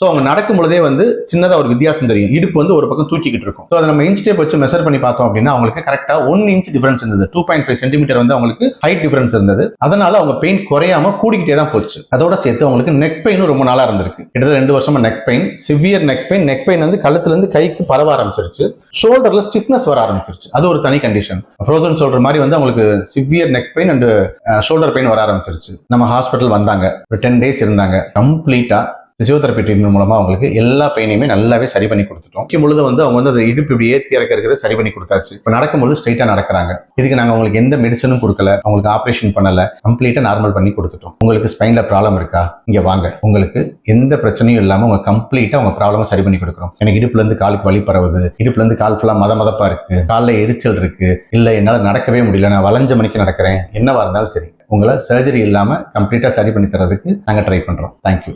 So அவங்க நடக்கும் பொழுதே வந்து சின்னதாக ஒரு வித்தியாசம் தெரியும். இடுப்பு வந்து ஒரு பக்கம் தூக்கிக்கிட்டு இருக்கும். ஸோ அதை நம்ம இன்ச் டேப் வச்சு மெஷர் பண்ணி பார்த்தோம் அப்படின்னா அவங்களுக்கு கரெக்டாக ஒன் இன்ச் டிஃபரன்ஸ் இருந்தது. டூ பாயிண்ட் ஃபைவ் சென்டிமீட்டர் வந்து அவங்களுக்கு ஹைட் டிஃபரன்ஸ் இருந்தது. அதனால அவங்க பெயின் குறையாம கூடிக்கிட்டே தான் போச்சு. அதோட சேர்த்து அவங்களுக்கு நெக் பெயினும் ரொம்ப நாளாக இருந்திருக்கு. கிட்டத்தட்ட ரெண்டு வருஷமா neck pain severe neck pain neck pain வந்து கழுத்துலேருந்து கைக்கு பரவ ஆரம்பிச்சிருச்சு. ஷோல்டர்ல ஸ்டிஃப்னஸ் வர ஆரம்பிச்சிருச்சு. அது ஒரு தனி கண்டிஷன் ஃப்ரோசன் ஷோல்டர் மாதிரி வந்து அவங்களுக்கு severe neck pain and shoulder pain வர ஆரம்பிச்சிருச்சு. நம்ம ஹாஸ்பிட்டல் வந்தாங்க. ஒரு டென் டேஸ் இருந்தாங்க. கம்ப்ளீட்டா பிசியோதெரப்பி ட்ரீட்மெண்ட் மூலமாக அவங்களுக்கு எல்லா பெயினையுமே நல்லாவே சரி பண்ணி கொடுத்துட்டோம். முக்கிய முழுது வந்து அவங்க வந்து ஒரு இடுப்பு இப்படி ஏற்றி இறக்கிறத சரி பண்ணி கொடுத்தாச்சு. இப்போ நடக்கும்போது ஸ்ட்ரைட்டாக நடக்கிறாங்க. இதுக்கு நாங்கள் அவங்களுக்கு எந்த மெடிசனும் கொடுக்கல. அவங்களுக்கு ஆப்ரேஷன் பண்ணலை. கம்ப்ளீட்டாக நார்மல் பண்ணி கொடுத்துட்டோம். உங்களுக்கு ஸ்பைனில் ப்ராப்ளம் இருக்கா? இங்கே வாங்க. உங்களுக்கு எந்த பிரச்சனையும் இல்லாமல் உங்க கம்ப்ளீட்டாக உங்க ப்ராப்ளமாக சரி பண்ணி கொடுக்குறோம். எனக்கு இடுப்புலேருந்து காலுக்கு வழி பரவுது. இடுப்புலேருந்து கால் ஃபுல்லாக மத மதப்பாக இருக்குது காலில் எரிச்சல் இருக்குது இல்லை என்னால் நடக்கவே முடியல. நான் வளைஞ்ச மணிக்கு நடக்கிறேன். என்னவாக இருந்தாலும் சரி. உங்களை சர்ஜரி இல்லாமல் கம்ப்ளீட்டாக சரி பண்ணி தரதுக்கு நாங்கள் ட்ரை பண்ணுறோம் தேங்க்யூ